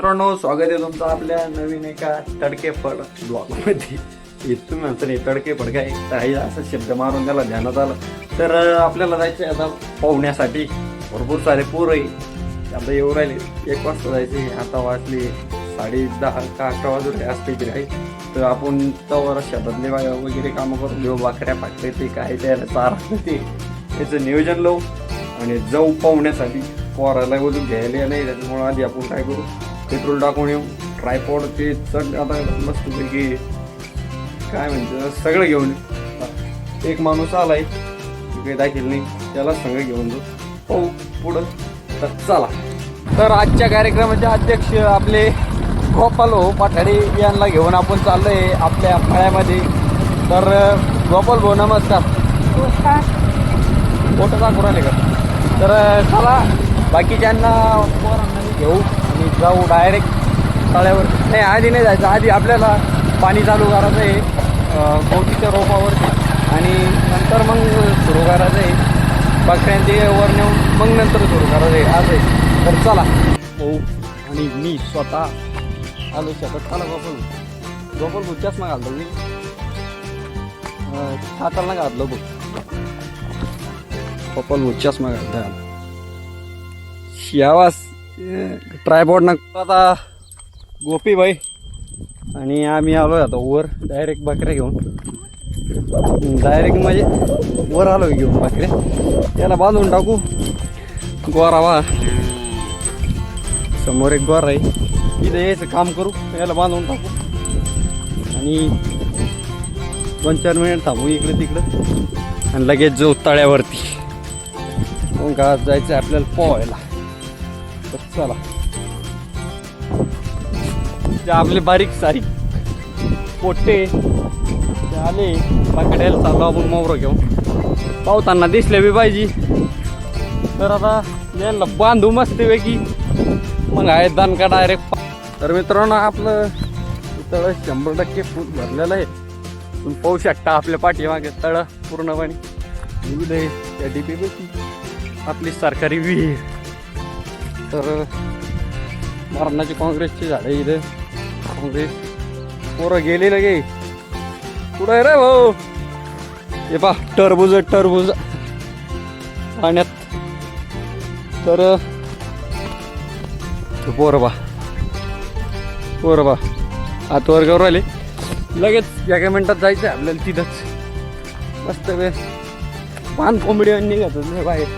मित्रांनो स्वागत आहे तुमचं आपल्या नवीन एका तडकेफड ब्लॉगमध्ये हे तुम्ही नाही तडकेफड काय? काही असा शब्द मारून त्याला ध्यानात आलं. तर आपल्याला जायचं आता पोहण्यासाठी. भरपूर सारे पोरं आहे. आता येऊ राहिले. एक वाजता जायचे आता वाजले साडे दहा का अकरा वाजून असते की काही तर आपण तवर शेतातले वगैरे कामं करून घेऊ बाकऱ्या फाकरे ते काय त्याला चारा ते. याचं नियोजन लावू. आणि जाऊ पाहुण्यासाठी. पोराला बोलून घ्यायला नाही त्याच्यामुळे आधी आपण काय करू? पेट्रोल टाकून येऊ. ट्रायपॉड ते चढ आता मस्तपैकी काय म्हणते सगळं घेऊन. एक माणूस आलाय काही दाखील नाही त्याला सगळं घेऊन जाऊ. पाहू पुढं. तर चला. तर आजच्या कार्यक्रमाचे अध्यक्ष आपले गोपाल पाठाडे यांना घेऊन आपण चाललोय आपल्या फळ्यामध्ये. तर गोपाल भाऊ नमस्कार. फोटो दाखवून आले का? तर चला बाकीच्यांना घेऊ. जाऊ डायरेक्ट तळ्यावर. नाही आधी नाही जायचं. आधी आपल्याला पाणी चालू करायचं आहे अं, गवतीच्या रोपावरती. आणि नंतर मग सुरू करायचं आहे. बकऱ्यांचे वर नेऊन मग नंतर सुरू करायचं आहे. असं आहे. तर चला. हो आणि मी स्वतः आलो शकत. चला गोपाल गोपाल भाऊ चष्मा घालतो मी. छाताला घातलं बघ. पप्पल भाऊ चष्मा घालता शियावास ट्रायबॉड आता गोपी भाई आणि आम्ही आलोय आता वर डायरेक्ट बकऱ्या घेऊन. डायरेक्ट म्हणजे वर आलो घेऊन बकऱ्या त्याला बांधून टाकू. गोरावा समोर एक गोर आहे. इथं यायचं काम करू. याला बांधून टाकू. आणि दोन चार मिनिट थांबू इकडे तिकडं. आणि लगेच जाऊ तळ्यावरती. मग का जायचं आपल्याला पोहायला. तर चला. ते आपले बारीक सारीक पोट्टे ते आले. पकडायला चाललो आपण मोवर घेऊन. पावताना दिसले बी पाहिजे. तर आता यांना बांधू मस्तपैकी मग आहे दणका डायरेक्ट तर मित्रांनो आपलं तळ शंभर टक्के फूट भरलेलं आहे. तुम्ही पाहू शकता आपल्या पाठीमागे तळ पूर्णपणे. विविध डी त्या आपली सरकारी विहीर. तर मरणाची काँग्रेसची झाडं इथं. काँग्रेस पोरं गेले लगे. कुठं आहे रे भाऊ? हे पा टरबूज टरबूज. पाण्यात. तर ते पोरं बा पोरं बा आत वर्गावर आले लगेच एका मिनटात जायचं आहे आपल्याला तिथंच. मस्त वेळ पान कोंबडी निघत बाहेर.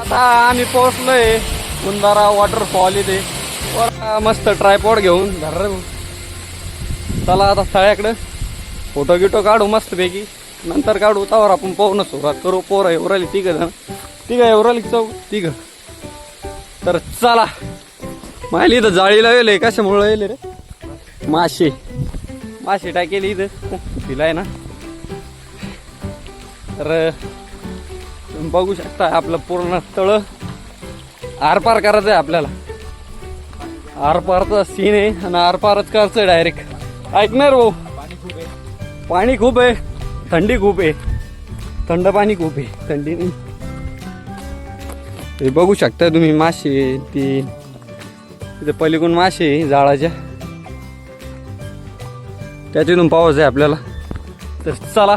आता आम्ही पोहोचलोय. कुंदारा वॉटरफॉल इथे. मस्त ट्रायपॉड घेऊन धर चला आता सळ्याकडं फोटो गिटो काढू मस्तपैकी. नंतर काढू तावर आपण पोहणं सुरुवात करू पोरं एवढाली तिघं जण. तिघं एवढाली चौ तिघं. तर चला. माहिली इथं जाळीला गेले कशामुळं येले रे? मासे. मासे टाकेली इथं. तिलाय ना. तर तुम्ही बघू शकता आपलं पूर्ण तळं आरपार करायचं आहे आपल्याला. आरपारचा सीन आहे आणि आरपारच करायचं डायरेक्ट ऐकणार भाऊ पाणी खूप आहे. थंडी खूप आहे. थंड पाणी खूप आहे. थंडी नाही. हे बघू शकता तुम्ही मासे ते इथे पलीकडून मासे आहे जाळाच्या त्याच्यातून पावस आहे आपल्याला. तर चला.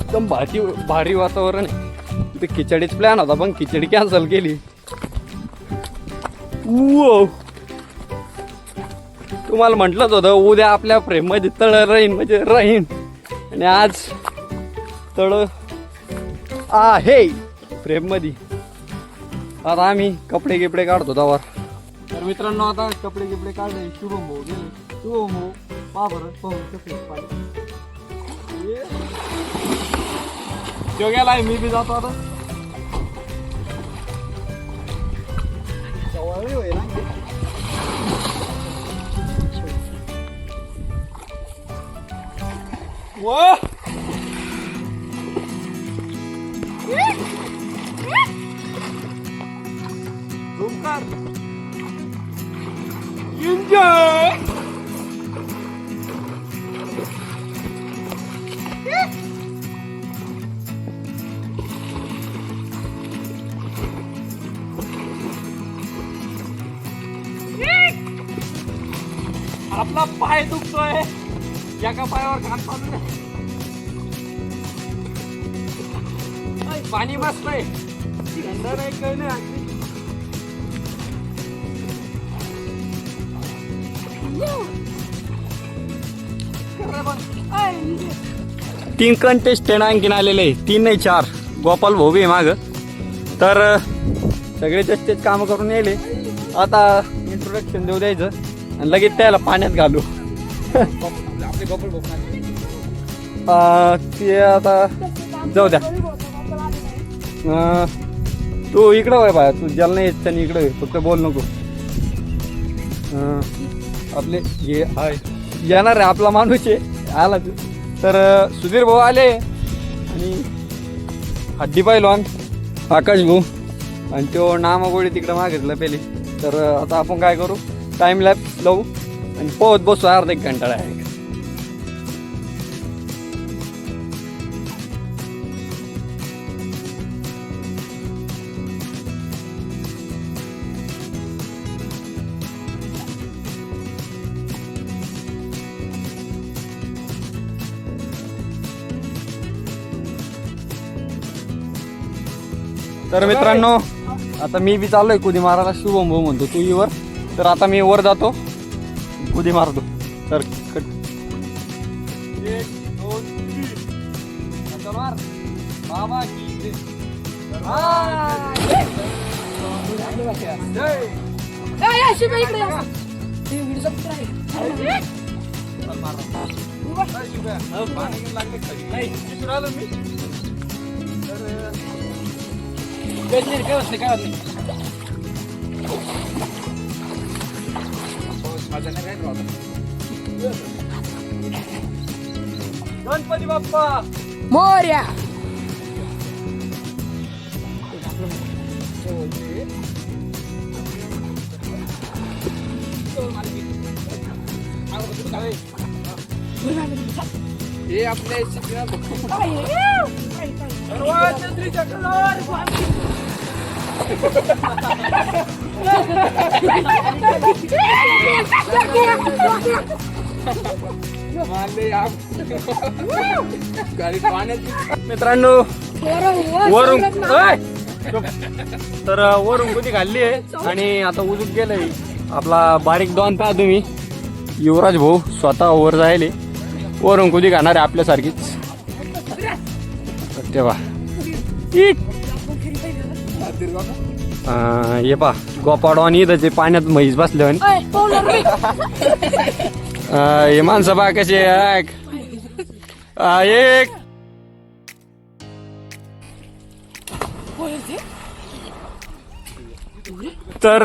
एकदम भारी भारी वातावरण आहे. ते खिचडीच प्लॅन होता पण खिचडी कॅन्सल केली. तुम्हाला म्हटलंच होतं उद्या आपल्या फ्रेममध्ये तळ राहीन म्हणजे राहीन. आणि आज तळ आहे फ्रेममध्ये आता आम्ही कपडे गिपडे काढतो त्यावर तर मित्रांनो आता कपडे गिपडे काढले शुभम भाऊ गेले. शुभम भाऊ पहा बरं पाहू कसे गेलाय मी बी जातो आता. 我，तीन कंटेस्टंट आणखीन आलेले आहे. तीन नाही चार. गोपाल भाऊ आहे माग. तर सगळे तेच कामं करून यायले. आता इंट्रोडक्शन देऊ द्यायचं. आणि लगेच त्याला पाण्यात घालू. आपले गोपाल भाऊ ते आता जाऊ द्या. तू इकडं वय बाया तू ज्याला नाही येत त्याने इकडं फक्त बोल नको. आपले हे आहे. येणार आहे आपला माणूस आहे. आला तू. तर सुधीर भाऊ आले. आणि हड्डी पाहिलवान आकाश भाऊ. आणि तो नामागोळी तिकडं मागितलं पहिले. तर आता आपण काय करू? टाईम लॅप लावू. आणि पोहत बसू अर्धा एक घंटा आहे तर मित्रांनो आता मी बी चाललोय कुदी मारायला शुभम भाऊ म्हणतो तू वर तर आता मी वर जातो. कुदी मारतो. तर कट. एक दोन तीन. आता मार. बाबा की जय. काय नाही काय होत नाही काय होत नाही पाऊस माझा नाही राहिला होता. गणपती बाप्पा मोर्या हे आपल्या शिकणार मारले गाडी पाण्यात मित्रांनो वरून ऐ! तर वरून कुठे खाल्ली आहे आणि आता उजूक गेलंय. आपला बारीक डॉन पहा तुम्ही. युवराज भाऊ स्वतः वर जायले. वरून कुठे खाणार आहे आपल्यासारखीच. तेव्हा. ये पा गोपाडवान इथं पाण्यात म्हैस बसले हे माणसं बा कसे एक. तर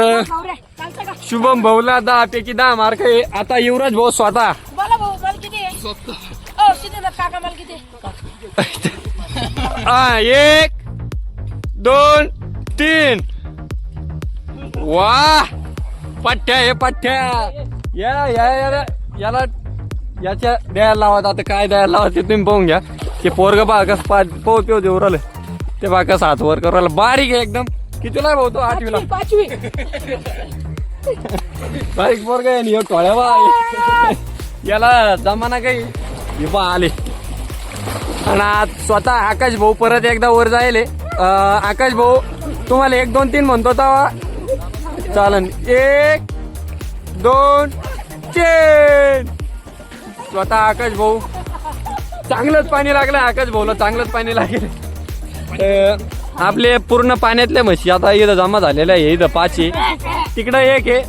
शुभम भाऊला दहा पैकी दहा मार्क आहे. आता युवराज भाऊ स्वतः. मला भाऊ मला किती आहे? ओ सिद्धनाथ काका मला किती आहे? हा एक दोन तीन. वा पठ्ठ्या हे पठ्ठ्या. या या याला याला याच्या द्यायला लावत आता. काय द्यायला लावत ते तुम्ही पाहून घ्या. ते पोरग बा कस पा पोह पिऊ देऊ राहिलं ते बा कसं हात वर करू राहिलं. बारीक आहे एकदम. कितीला भाऊ तो आठवीला? पाचवी बारीक पोरग आहे आणि टोळ्या बा याला जमाना काही हे बा आले. आणि आज स्वतः आकाश भाऊ परत एकदा वर जायले. आकाश भाऊ तुम्हाला एक दोन तीन म्हणतो तवा. चालन. एक दोन चेन स्वतः आकाश भाऊ. चांगलंच पाणी लागलं आकाश भाऊला चांगलंच पाणी लागेल. आपले पूर्ण पाण्यातले म्हशी आता इथं जमा झालेल्या आहे इथं पाच आहे. तिकडं एक आहे.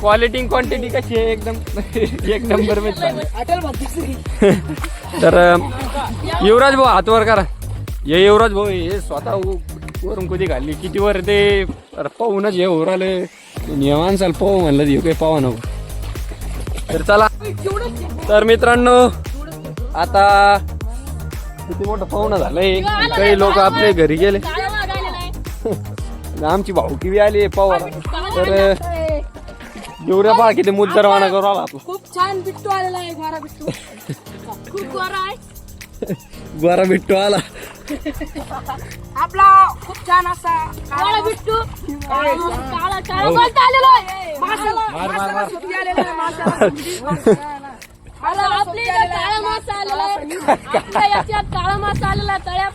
क्वालिटी क्वांटिटी कशी आहे एकदम एक नंबरमध्ये तर युवराज भाऊ हातवर करा. हे युवराज भाऊ हे स्वतः वरून कधी घालली? किती वर ते अरे पाहूनच हे उराले माणसाला पाहू म्हणलं हे काही पाहू नको. तर चला. तर मित्रांनो आता किती मोठं पाहुणं झालंय. काही लोक आपले घरी गेले. आमची भाऊकी बी आली पावा तर एवढ्या पहा किती मुद्दरवाना करू आला खूप छान बिट्टू आलेला आहे गोरा बिट्टू गोरा बिट्टू आला. आपला खूप छान असा काळा बिट्टू. काळा काळा बोलता आलेलो आहे. माशाला माशाला सुट्टी आलेलो आहे, माशाला सुट्टी. आता आपल्या इथं काळा मासा आलेला आहे. आपल्या याच्यात काळा मासा आलेला तळ्यात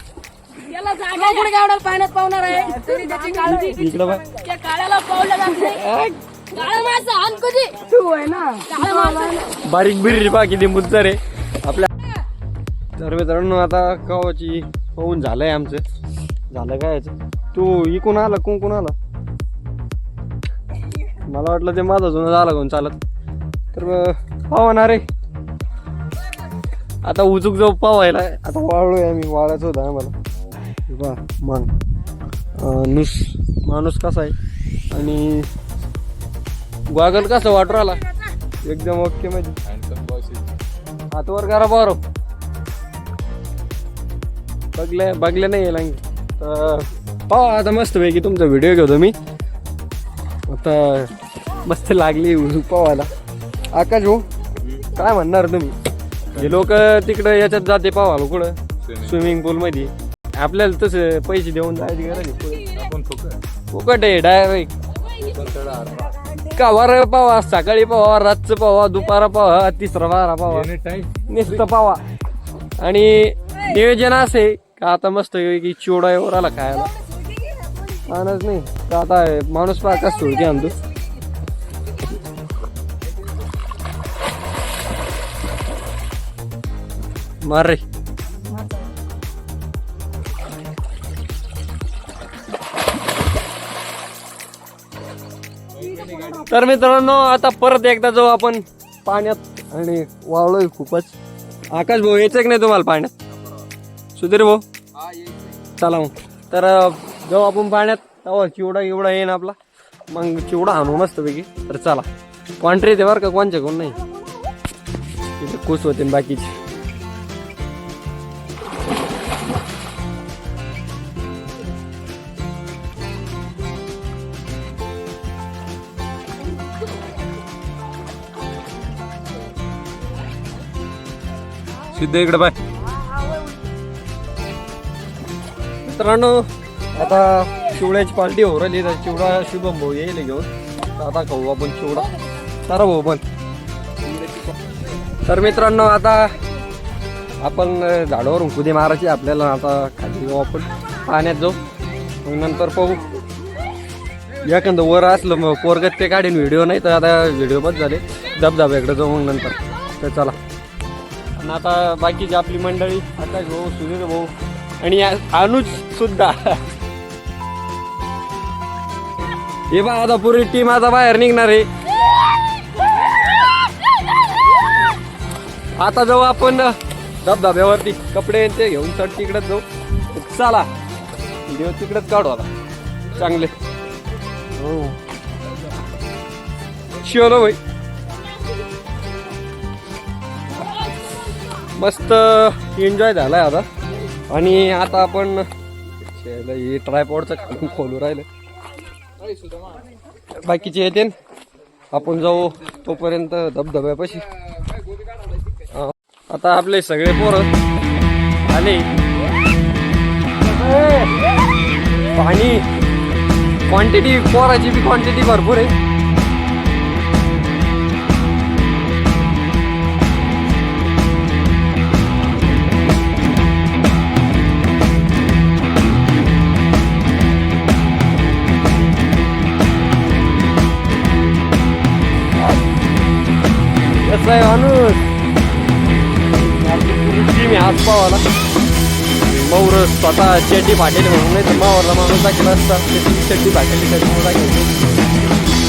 याला जागा पाण्यात पावणार आहे. तरी त्याची काळजी इकडं बघ. त्या काळ्याला पावलं जात नाही. काळा मासा आण कधी तू आहे ना. काळा मासा बारीक बिरी बा किती मुद्दर आहे आपल्या तर मित्रांनो आता कवाची होऊन झालंय आमचं. झालं काय याचं? तू इकून आला कोण कोण आला? मला वाटलं ते माझा जुना झाला कोण चालत. तर पावणार रे आता उचूक जाऊ पावायला आता वाळलोय आम्ही वाळायचं होतं आम्हाला. अं, नुस माणूस कसा आहे? आणि ग्वागल कसं वाटू राहिला एकदम ओके मध्ये. हातवर करा बरं. बघले बघले नाही येईल. तर पाहा आता मस्त पैकी तुमचा व्हिडिओ घेतो मी. आता मस्त लागली पावायला. आकाश भाऊ काय म्हणणार तुम्ही? हे लोक तिकडं याच्यात जाते पावाला कुठं? स्विमिंग पूल मध्ये. आपल्याला तसं पैसे देऊन जायची गरज आहे. फुकट. आहे डायरेक्ट का वर पावा सकाळी पावा रातचं पावा दुपारा पावा तिसरा बारा पावा. नुसतं पावा. आणि नियोजन असे का आता मस्त की चिवडा एवढा आला खायला. माणूस नाही. का आता माणूस पाकाच का सोडकी आणतो. मार रे. तर मित्रांनो आता परत एकदा जाऊ आपण पाण्यात. आणि वावलोय खूपच. आकाश भाऊ यायचं की नाही तुम्हाला पाण्यात? सुधीर भाऊ? चला मग. तर जाऊ आपण पाण्यात. तेव्हा चिवडा एवढा येईन आपला. मग चिवडा आणू मस्त पैकी तर चला. क्वांट्री ते बरं का कोणच्या कोण नाही. तिथे खुश होते बाकीचे. सिद्ध इकडे बाय मित्रांनो आता चिवड्याची पार्टी हो राहिली. तर चिवडा शुभम भाऊ येईल घेऊन. आता खाऊ आपण चिवडा. तारा भाऊ पण. तर मित्रांनो आता आपण झाडावरून कुदे मारायची आपल्याला आता खाली जाऊ आपण. पाण्यात जाऊ. मग नंतर पाहू. एखादं वर असलं मग पोरगत ते काढीन व्हिडिओ. नाही तर आता व्हिडिओ बस झाले. धबधब्याकडे जाऊ मग नंतर. तर चला. आणि आता बाकीची आपली मंडळी. आता भाऊ सुनील भाऊ. आणि आ- अनुज सुद्धा. हे बा आता पुरी टीम आता बाहेर निघणार आहे. आता जाऊ आपण धबधब्यावरती कपडे ते घेऊन चढ तिकडेच जाऊ. चला. व्हिडिओ तिकडेच काढू आता. चांगले. हो. शिवलो भाई. मस्त एन्जॉय झालाय आता. आणि आता आपण हे ट्रायपॉडचं खोलू राहिलं बाकीचे येते आपण जाऊ तोपर्यंत धबधब्यापाशी. आता आपले सगळे पोरं आले. पाणी. क्वांटिटी पोराची बी क्वांटिटी भरपूर आहे. स्वतः चेटी फाटेली म्हणून नाही तर मावरला माणूस केला असता. त्याची चड्डी फाटेली त्याच्यामुळे दाखवतो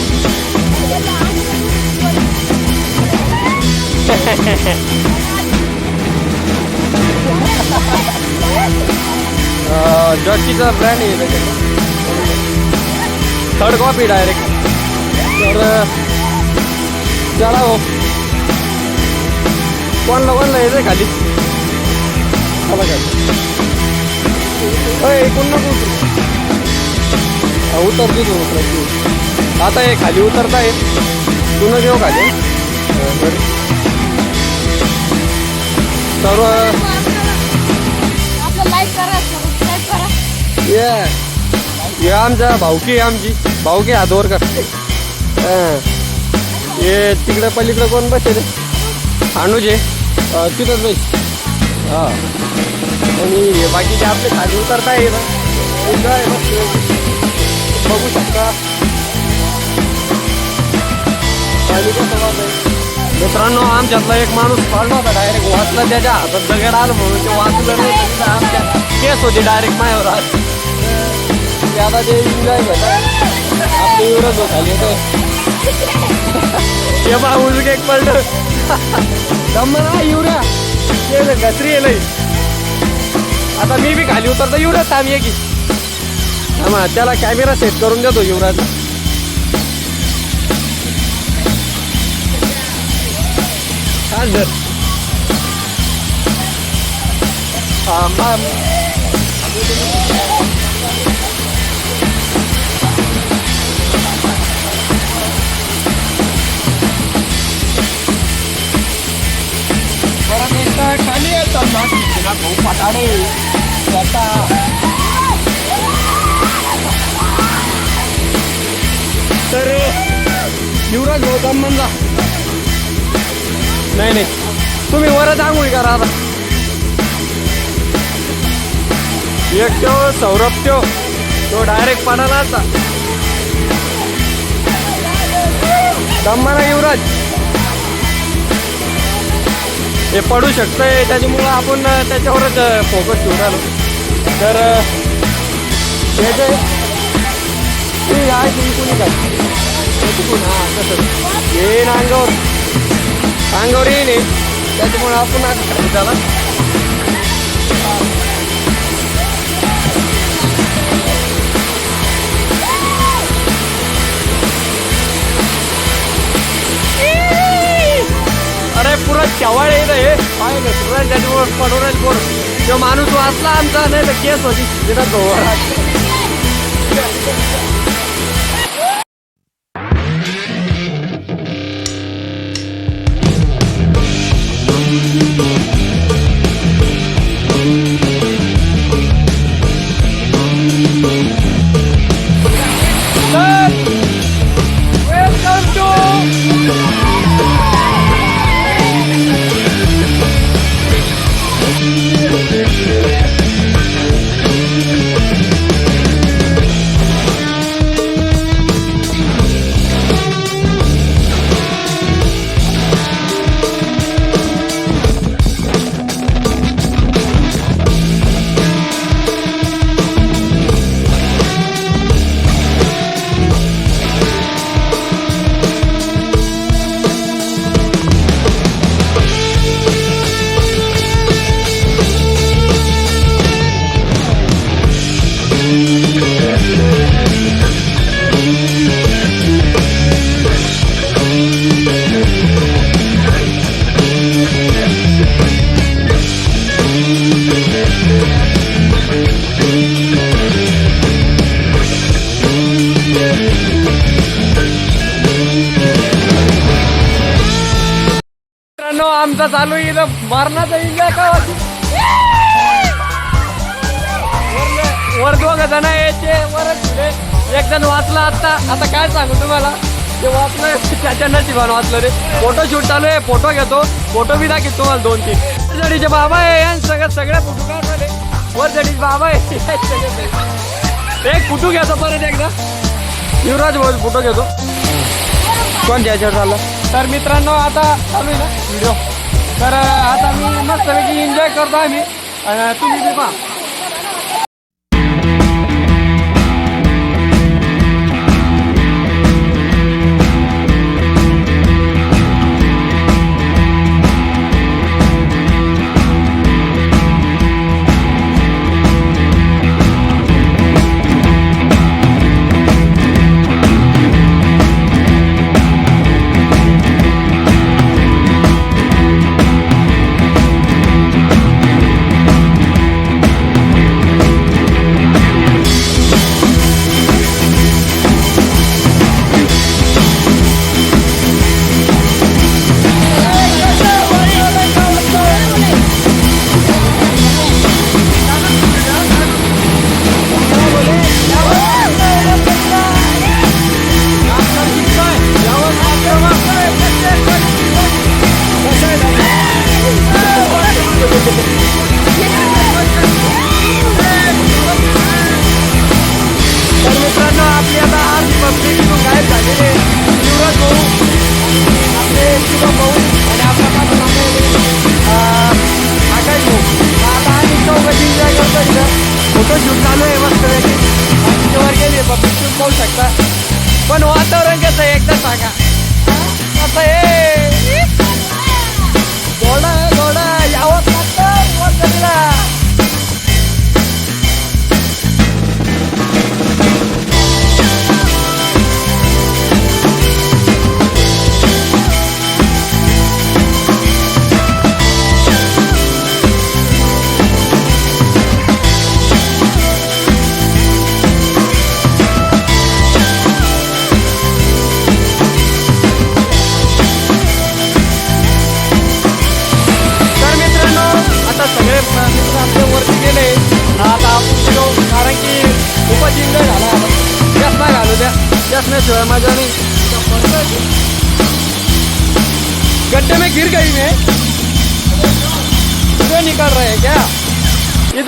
जॉकीचा ब्रँड आहे थर्ड कॉपी डायरेक्ट तर चला हो. कोणला कोणला येते खाली? चला काय अय नको उतर. तू उतरतो. आता हे खाली उतरताय तू न घेऊ खाली. सर्व ये. ये आमच्या भाऊकी आहे आमची. भाऊकी हातवर कर हं. ये तिकडे पलीकडे कोण बसेल? अनुजे तिथंच बस. हा. आणि हे बाकीचे आपले खाली उतरता येईल एन्जॉय बघू. शकता. खाली मित्रांनो आमच्यातला एक माणूस पडला होता डायरेक्ट वाचला त्याच्या हातात दगड आलं म्हणून ते वाचलं नाही. आमच्या केस होती डायरेक्ट माझ्यावर आज ते आता ते एन्जॉय करतात आपली युवराज होत आली तर ते बा उजूक एक पडलं दम ना युरा ते गत्री येईल आता मी बी खाली उतरतो युवराज थांब ये की. हा त्याला कॅमेरा सेट करून देतो युवराज. हा हा खाली येतात ना तिला भाऊ पटाडे. आता तर युवराज भाऊ दमन नाही नाही. तुम्ही वरच आंघोळी करा आता. एक तो सौरभ तो. तो डायरेक्ट पाण्याला आता. दम्माना युवराज. हे पडू शकतंय. त्याच्यामुळं आपण त्याच्यावरच फोकस ठेवून आलो तर हे ते आहे तुम्ही काय? ते तसं. येईन अंगावर अंगावर येईन हे. त्याच्यामुळे आपण आज झाला हे पाय ना सुराज त्याच्यामुळे पडून राहील पोर तो माणूस वाचला आमचा नाही तर केस होती तिथं गव्हा आमचा चालू येईल मारणार मरणाचा का वर दोघ जण यायचे वरच एक जण वाचला आता आता काय सांगू तुम्हाला? ते वाचलं त्याच्या नशिबानं वाचलं रे. फोटो शूट चालू आहे. फोटो घेतो. फोटो बी दाखवतो तुम्हाला दोन तीन. जडीचे बाबा आहे. सगळ्या सगळ्या सगळे फोटो काढले वर जडीचे बाबा आहे. एक फोटो घेतो परत एकदा. युवराज भाऊ फोटो घेतो. कोण याच्यावर झालं तर मित्रांनो आता चालू आहे ना? व्हिडिओ तर आता मी मस्तपैकी एन्जॉय करतो आम्ही. तुम्ही बी पहा.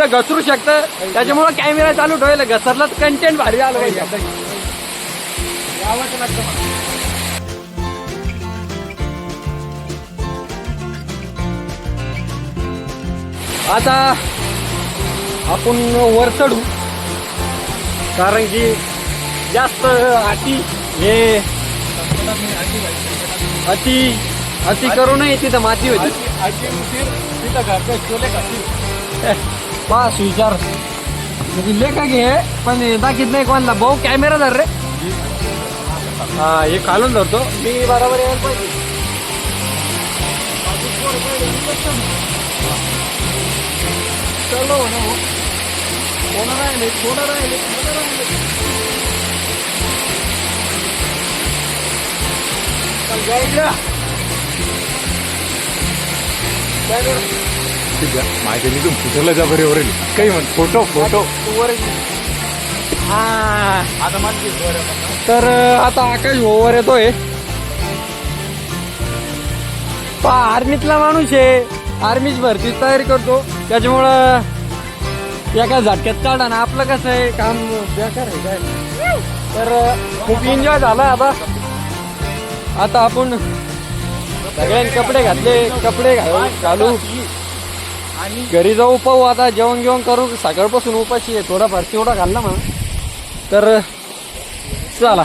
इथं घसरू शकतं. त्याच्यामुळं कॅमेरा चालू ठेवायला घसरला कंटेंट भारी आलं पाहिजे. आता आपण वर चढू. कारण की जास्त अति हे अति अति करू नये तिथं माती होती पास विचार म्हणजे लेखा घे पण दाखीत नाही कोणाला भाऊ कॅमेरा धर रे हा हे खालून धरतो मी बरोबर यायला पाहिजे चलो ना हो कोणा राहिले कोणा राहिले कोणा राहिले चल जायचं माझ्या निघून फुटलं जा बरे वरेल काही म्हण फोटो फोटो. हा. आता तर आता आकाश ओव्हर येतोय. आर्मीतला माणूस आहे. आर्मीच भरती तयारी करतो. त्याच्यामुळं एका झटक्यात काढा ना. आपलं कसं आहे काम बेकार आहे काय? तर खूप एन्जॉय झाला आता. आता आपण सगळ्यांनी कपडे घातले कपडे घालू. घालू घरी जाऊ पाहू आता जेवण जेवण करू. सकाळपासून उपाशी आहे थोडाफार तेवढा घालला म्हणा. तर चला.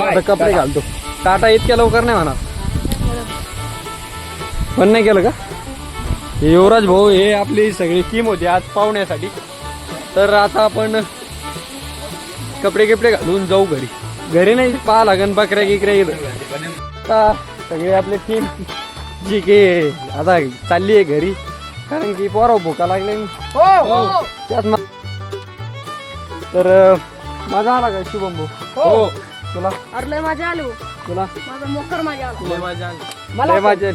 आता कपडे घालतो. टाटा इतक्या लवकर नाही म्हणा पण नाही केलं का? युवराज भाऊ हे आपली सगळी टीम होती आज पाहुण्यासाठी. तर आता आपण कपडे गिपडे घालून जाऊ घरी. घरी नाही पाहा लागन बकऱ्या गिकऱ्या इथं. आता सगळे आपले टीम जी की आता चालली आहे घरी. कारण की पोरा भुका लागले. हो त्यात ना तर मजा आला का शुभम भाऊ हो. तुला? अरे लय मजा आली हो. तुला? माझा मोकर मजा आला. लय मजा आली.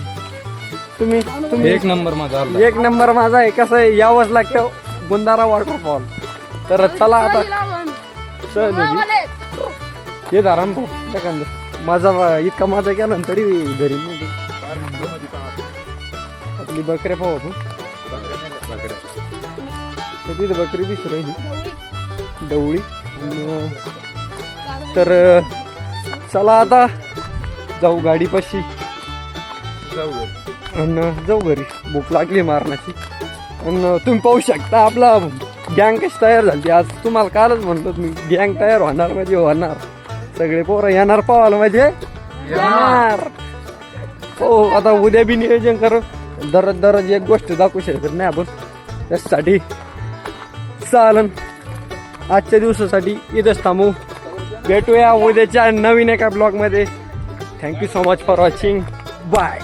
तुम्ही तुम्ही एक नंबर माझा एक नंबर माझा आहे. कसं आहे यावंच लागतं. गुंदारा वॉटरफॉल तर चला आता सहली. सहल होती. हे धाराम भाऊ एखादं. माझा इतका माझा केला ना तरी घरी नाही आपली बकऱ्या पाहू आपण तर तिथे बकरी दिसू राहिली डवळी. तर चला आता जाऊ गाडीपाशी. आणि जाऊ घरी. भूक लागली मारण्याची. आणि तुम्ही पाहू शकता आपला गँग कशी तयार झाली. आज तुम्हाला कालच म्हणतो तुम्ही गँग तयार होणार म्हणजे होणार. सगळे पोरं येणार पाहायला म्हणजे येणार. हो आता उद्या बी नियोजन करू. दररोज दररोज एक गोष्ट दाखवू शकत नाही आपण. त्यासाठी चालन. आजच्या दिवसासाठी इथंच थांबू. भेटूया उद्याच्या नवीन एका ब्लॉगमध्ये thank you so much for watching bye